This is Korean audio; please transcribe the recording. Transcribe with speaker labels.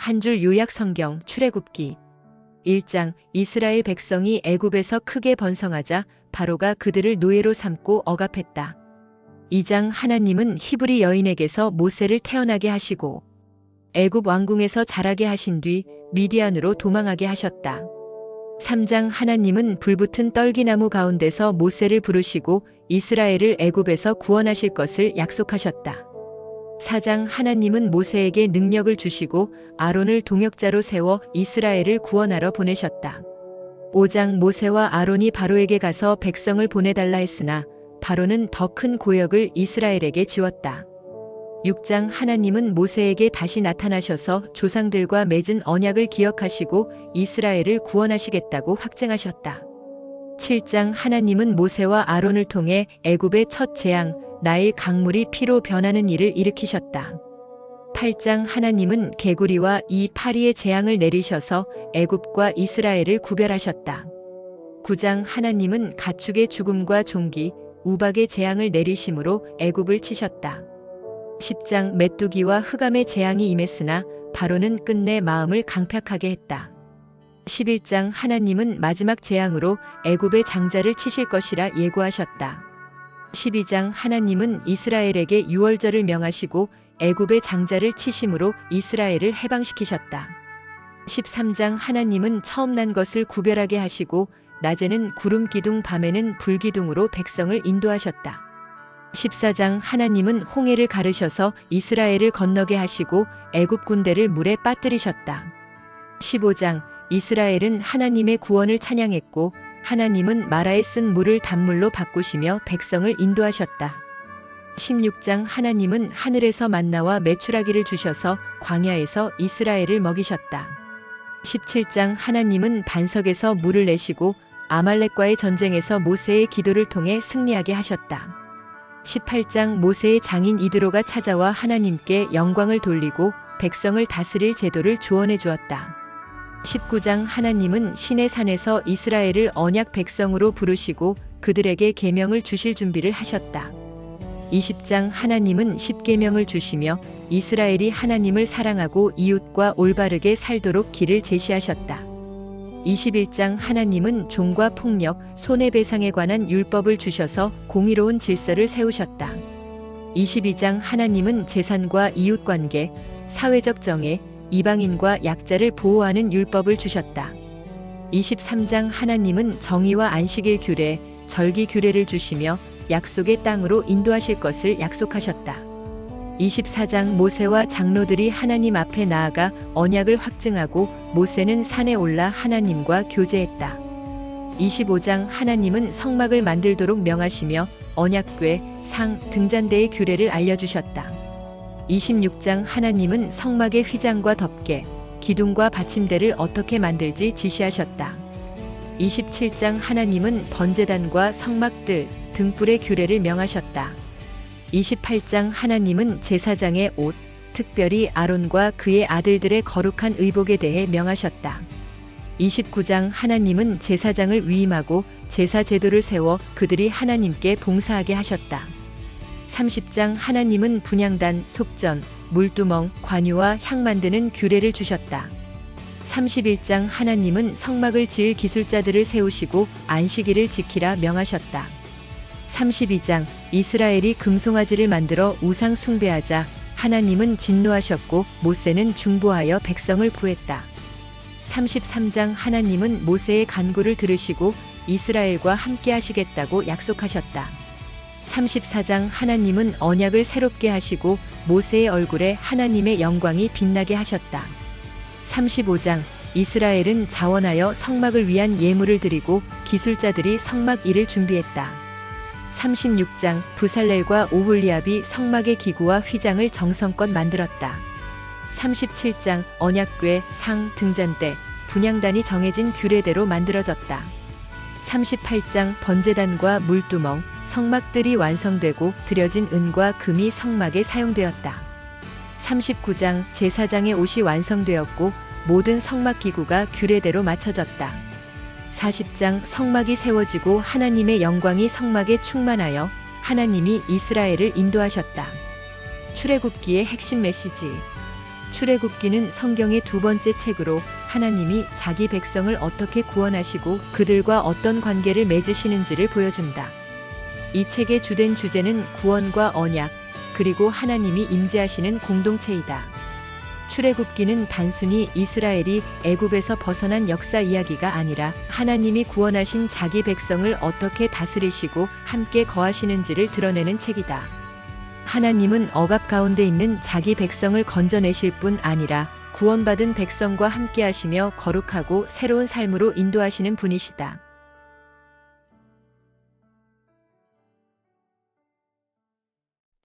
Speaker 1: 한 줄 요약 성경 출애굽기 1장 이스라엘 백성이 애굽에서 크게 번성하자 바로가 그들을 노예로 삼고 억압했다. 2장 하나님은 히브리 여인에게서 모세를 태어나게 하시고 애굽 왕궁에서 자라게 하신 뒤 미디안으로 도망하게 하셨다. 3장 하나님은 불붙은 떨기나무 가운데서 모세를 부르시고 이스라엘을 애굽에서 구원하실 것을 약속하셨다. 4장 하나님은 모세에게 능력을 주시고 아론을 동역자로 세워 이스라엘을 구원하러 보내셨다. 5장 모세와 아론이 바로에게 가서 백성을 보내달라 했으나 바로는 더 큰 고역을 이스라엘에게 지웠다. 6장 하나님은 모세에게 다시 나타나셔서 조상들과 맺은 언약을 기억하시고 이스라엘을 구원하시겠다고 확증하셨다. 7장 하나님은 모세와 아론을 통해 애굽의 첫 재앙 나일 강물이 피로 변하는 일을 일으키셨다. 8장 하나님은 개구리와 이 파리의 재앙을 내리셔서 애굽과 이스라엘을 구별하셨다. 9장 하나님은 가축의 죽음과 종기, 우박의 재앙을 내리심으로 애굽을 치셨다. 10장 메뚜기와 흑암의 재앙이 임했으나 바로는 끝내 마음을 강팍하게 했다. 11장 하나님은 마지막 재앙으로 애굽의 장자를 치실 것이라 예고하셨다. 12장 하나님은 이스라엘에게 유월절을 명하시고 애굽의 장자를 치심으로 이스라엘을 해방시키셨다. 13장 하나님은 처음 난 것을 구별하게 하시고 낮에는 구름 기둥 밤에는 불 기둥으로 백성을 인도하셨다. 14장 하나님은 홍해를 가르셔서 이스라엘을 건너게 하시고 애굽 군대를 물에 빠뜨리셨다. 15장 이스라엘은 하나님의 구원을 찬양했고 하나님은 마라에 쓴 물을 단물로 바꾸시며 백성을 인도하셨다. 16장 하나님은 하늘에서 만나와 메추라기를 주셔서 광야에서 이스라엘을 먹이셨다. 17장 하나님은 반석에서 물을 내시고 아말렉과의 전쟁에서 모세의 기도를 통해 승리하게 하셨다. 18장 모세의 장인 이드로가 찾아와 하나님께 영광을 돌리고 백성을 다스릴 제도를 조언해 주었다. 19장 하나님은 신의 산에서 이스라엘을 언약 백성으로 부르시고 그들에게 계명을 주실 준비를 하셨다. 20장 하나님은 십계명을 주시며 이스라엘이 하나님을 사랑하고 이웃과 올바르게 살도록 길을 제시하셨다. 21장 하나님은 종과 폭력, 손해배상에 관한 율법을 주셔서 공의로운 질서를 세우셨다. 22장 하나님은 재산과 이웃관계, 사회적 정의, 이방인과 약자를 보호하는 율법을 주셨다. 23장 하나님은 정의와 안식일 규례, 절기 규례를 주시며 약속의 땅으로 인도하실 것을 약속하셨다. 24장 모세와 장로들이 하나님 앞에 나아가 언약을 확증하고 모세는 산에 올라 하나님과 교제했다. 25장 하나님은 성막을 만들도록 명하시며 언약궤, 상, 등잔대의 규례를 알려주셨다. 26장 하나님은 성막의 휘장과 덮개, 기둥과 받침대를 어떻게 만들지 지시하셨다. 27장 하나님은 번제단과 성막들, 등불의 규례를 명하셨다. 28장 하나님은 제사장의 옷, 특별히 아론과 그의 아들들의 거룩한 의복에 대해 명하셨다. 29장 하나님은 제사장을 위임하고 제사 제도를 세워 그들이 하나님께 봉사하게 하셨다. 30장 하나님은 분양단, 속전, 물두멍, 관유와 향 만드는 규례를 주셨다. 31장 하나님은 성막을 지을 기술자들을 세우시고 안식일을 지키라 명하셨다. 32장 이스라엘이 금송아지를 만들어 우상 숭배하자 하나님은 진노하셨고 모세는 중보하여 백성을 구했다. 33장 하나님은 모세의 간구를 들으시고 이스라엘과 함께 하시겠다고 약속하셨다. 34장 하나님은 언약을 새롭게 하시고 모세의 얼굴에 하나님의 영광이 빛나게 하셨다. 35장 이스라엘은 자원하여 성막을 위한 예물을 드리고 기술자들이 성막 일을 준비했다. 36장 부살렐과 오홀리압이 성막의 기구와 휘장을 정성껏 만들었다. 37장 언약궤, 상, 등잔대, 분양단이 정해진 규례대로 만들어졌다. 38장 번제단과 물두멍, 성막들이 완성되고 들여진 은과 금이 성막에 사용되었다. 39장 제사장의 옷이 완성되었고 모든 성막 기구가 규례대로 맞춰졌다. 40장 성막이 세워지고 하나님의 영광이 성막에 충만하여 하나님이 이스라엘을 인도하셨다. 출애굽기의 핵심 메시지 출애굽기는 성경의 두 번째 책으로 하나님이 자기 백성을 어떻게 구원하시고 그들과 어떤 관계를 맺으시는지를 보여준다. 이 책의 주된 주제는 구원과 언약, 그리고 하나님이 임재하시는 공동체이다. 출애굽기는 단순히 이스라엘이 애굽에서 벗어난 역사 이야기가 아니라 하나님이 구원하신 자기 백성을 어떻게 다스리시고 함께 거하시는지를 드러내는 책이다. 하나님은 억압 가운데 있는 자기 백성을 건져내실 뿐 아니라 구원받은 백성과 함께 하시며 거룩하고 새로운 삶으로 인도하시는 분이시다.